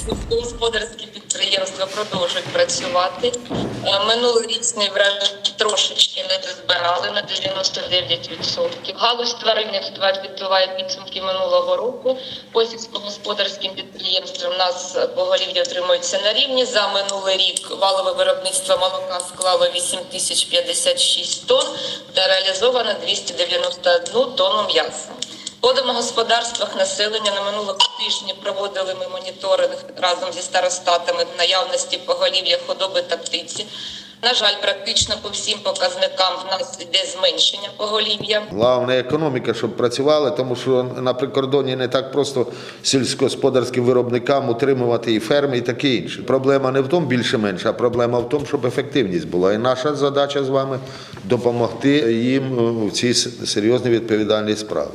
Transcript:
Сільськогосподарські підприємства продовжують працювати. Е, Минулорічний врожай трошечки не дозбирали на 99%. Галузь тваринництва підбиває підсумки минулого року. По сільськогосподарським підприємствам у нас поголів'я отримується на рівні. За минулий рік валове виробництво молока склало 8 тисяч 56 тонн та реалізовано 291 тонну м'яса. По домогосподарствах населення на минулому тижні проводили ми моніторинг разом зі старостатами в наявності поголів'я худоби та птиці. На жаль, практично по всім показникам в нас йде зменшення поголів'я. Головне економіка, щоб працювала, тому що на прикордоні не так просто сільськогосподарським виробникам утримувати і ферми, і таке інше. Проблема не в тому більше-менше, а проблема в тому, щоб ефективність була. І наша задача з вами допомогти їм в цій серйозній відповідальній справі.